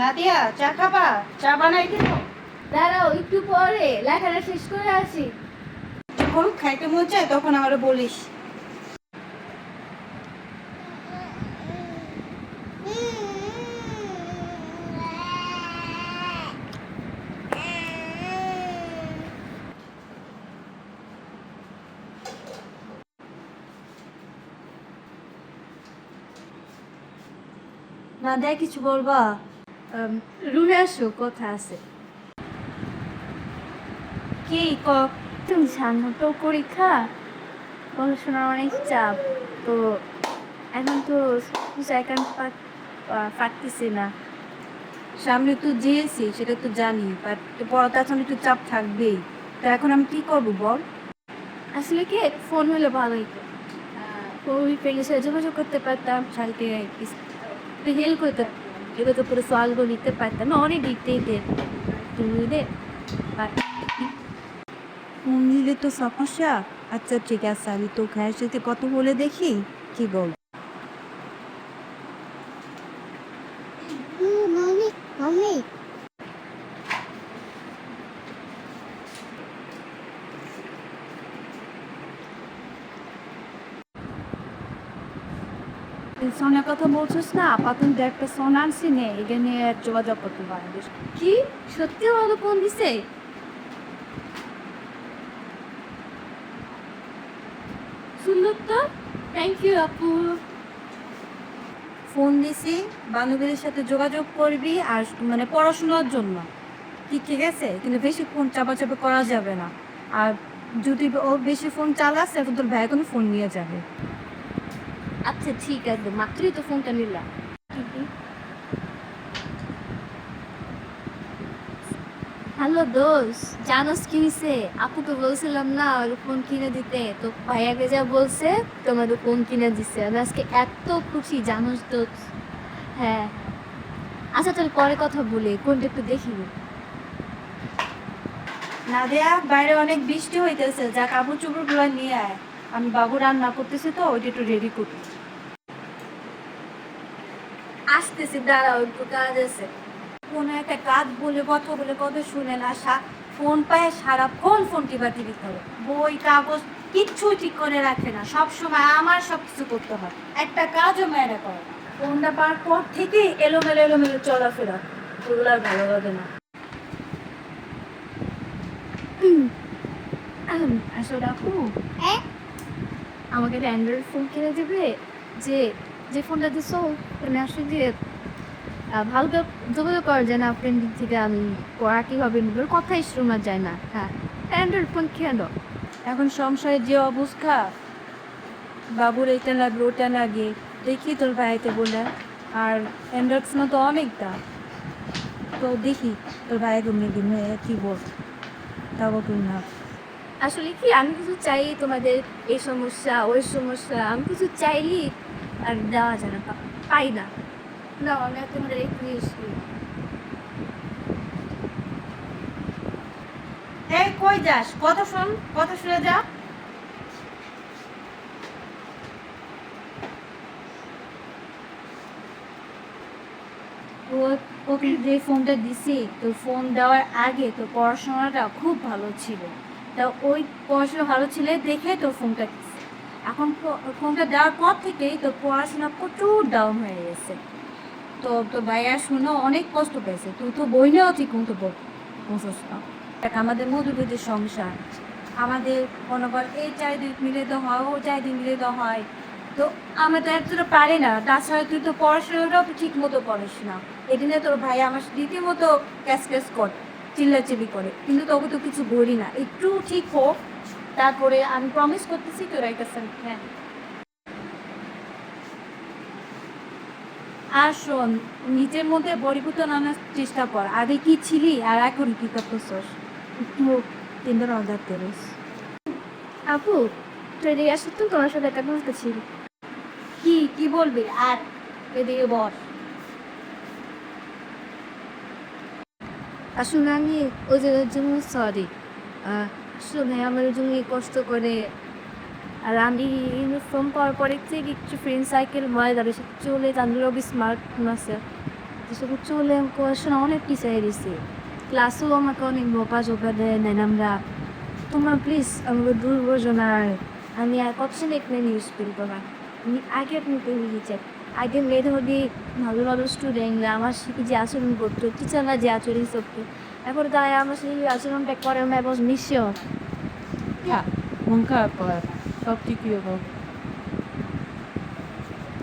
নাদিয়া চা খাবা? চা বানাই দিব। দাঁড়াও একটু পরে লেখাটা শেষ করে আসি। যখন খাইতে মন চায় তখন আমার বলিস। না দেয় কিছু বলবা? রুমে আসো, কথা আছে। কি ক? তুমি জানো তো পরীক্ষা? পড়াশোনার অনেক চাপ, তো এখন তো সেকেন্ড পারতেছি না। সামনে তো জিএসি সেটা তো জানি বাট পড়াতে এখন একটু চাপ থাকবেই। তো এখন আমি কি করব বল? আসলে কি, ফোন হলে ভালো হতো ওই ফ্রেন্ডের সাথে যোগাযোগ করতে পারতাম শালকে হেল্প করতে এগুলো পুরো সলভ নিতে পারতাম না অনেক দিক থেকে তুমি দে আর নিলে তো সমস্যা আচ্ছা ঠিক আছে আমি তো খায়ের সাথে কত বলে দেখি কি বল মমি মম্মি সোনার কথা বলছিস না আপাতত একটা সোন আনছি নে এটা নিয়ে যোগাযোগ করতে পারবি কি? সত্যি ভালো ফোন দিছে? সুন্দর তো থ্যাংক ইউ আপু। ফোন দিছি বান্ধবীদের সাথে যোগাযোগ করবি আর মানে পড়াশোনার জন্য। ঠিক ঠিক আছে? কিন্তু বেশি ফোন চাপাচাপি করা যাবে না। আর যদি ও বেশি ফোন চালাস এখন তোর ভাই কোনো ফোন নিয়ে যাবে। আচ্ছা ঠিক আছে। মাত্রই তো ফোনটা নিলাম। হ্যালো দোষ জানোস কি হয়েছে আপু তো বলছিলাম না, ওর ফোন কিনে দিতে। তো ভাইয়াকে যা বলছে, তোমাদের ফোন কিনে দিচ্ছে আমি আজকে এত খুশি, জানোস দোষ হ্যাঁ। আচ্ছা তাহলে পরে কথা বলি। কোনটা একটু দেখি। নাদিয়া, বাইরে অনেক বৃষ্টি হইতেছে। যা কাপড় চোপড়গুলো নিয়ে আয়। আমি বাবু রান্না করতেছি তো, ওইটা একটু রেডি করি। আসতেছি দাঁড়াও একটু কাজ আছে। কোনো একটা কাজ বলে কথা বলে কথা শুনে না ফোন পায় সারাক্ষণ ফোন টিপা টিপি করে। বই কাগজ কিচ্ছুই ঠিক করে রাখে না। সব সময় আমার সব কিছু করতে হয়। একটা কাজও মেয়েরা করে ফোনটা পাওয়ার পর থেকে এলোমেলো এলোমেলো চলাফেরা। ওগুলো আর ভালো লাগে না। আসলে আপু আমাকে একটা অ্যান্ড্রয়েড ফোন কিনে দেবে যে যে ফোনটা দিস মানে আসলে যে ভালো করে যোগাযোগ করা যায় না দিক থেকে আমি পড়া কীভাবে নিব কথাই শোনা যায় না। হ্যাঁ অ্যান্ড্রয়েড ফোন কেন এখন সংসারের যে অবস্থা বাবুর এইটা লাগবে ওটা লাগে দেখি তোর ভাইকে বলে। আর অ্যান্ড্রয়েড ফোন তো অনেক দাম। তো দেখি তোর ভাই ঘুমিয়ে ঘুমিয়ে কি বল? তাও তুমি না। আসলে কি আমি কিছু চাই তোমাদের এই সমস্যা ওই সমস্যা আমি কিছু চাইলি আর দেওয়া যায় না পাই না। না আমি আর তোমাদের একটু এসে এই কই যাস? কত শোন কত শুনে যা। ও ওকে যে ফোনটা দিছি তো ফোন দেওয়ার আগে তো পড়াশোনাটা খুব ভালো ছিল। তা ওই পড়াশোনা ভালো ছিল দেখে তো ফোনটা দিছি। এখন ফোনটা দেওয়ার পর থেকেই তো পড়াশোনা প্রচুর ডাউন হয়ে গেছে। তো তো ভাইয়া শুনো, অনেক কষ্ট পেয়েছে। তুই তো বই নেওয়া ঠিক মতো বুঝোস না। আমাদের মধুবিদের সংসার, আমাদের মনোবল এই চারিদিক মিলে তো হয়, ও চারিদিক মিলে তো হয়। তো আমরা তো এতটা পারি না। তাছাড়া তুই তো পড়াশোনাটাও ঠিক মতো পড়িস না। এদিনে তোর ভাই আমার রীতিমতো ক্যাশ ক্যাস কর, চিল্লাচিল্লি করে। কিন্তু তোকে তো কিছু বলি না। একটু ঠিক হোক তারপরে আমি প্রমিস করতেছি তোর একটা হ্যাঁ। আর শোন নিজের মধ্যে পরিবর্তন আনার চেষ্টা কর। আগে কি ছিলি আর এখন কি করতেছস? একটু তিনবার অর্ডার করিস আপু ট্রেনে আসো তো তোমার সাথে একটা কথা ছিল কি কি বলবি? আর এদিকে বল আসলে আমি ওদের জন্য সরি আসলে আমার জন্য কষ্ট করে। আর আমি ইউনিফর্ম পাওয়ার পরে থেকে একটু ফ্রেন্ড সাইকেল হয় তাদের সাথে চলে তাদের স্মার্ট আছে। যেসব চলে পড়াশোনা অনেক পিছিয়ে দিছি। ক্লাসেও আমাকে অনেক বোকা চোপা দেয় দেন আমরা। তোমরা প্লিজ আমাকে দূর বোঝো না। আমি আর অপশন এক মেনে ইউজ করব না? আমি আগে মতো হয়ে চাই আগের মেয়েদের মধ্যে ভালো ভালো স্টুডেন্টরা আমার সাথে যে আচরণ করতো? টিচাররা যে আচরণ করতো? এখন তাই আমার সেই আচরণটা করে না এবং নিশ্চয় হ্যাঁ সব ঠিকই হবে।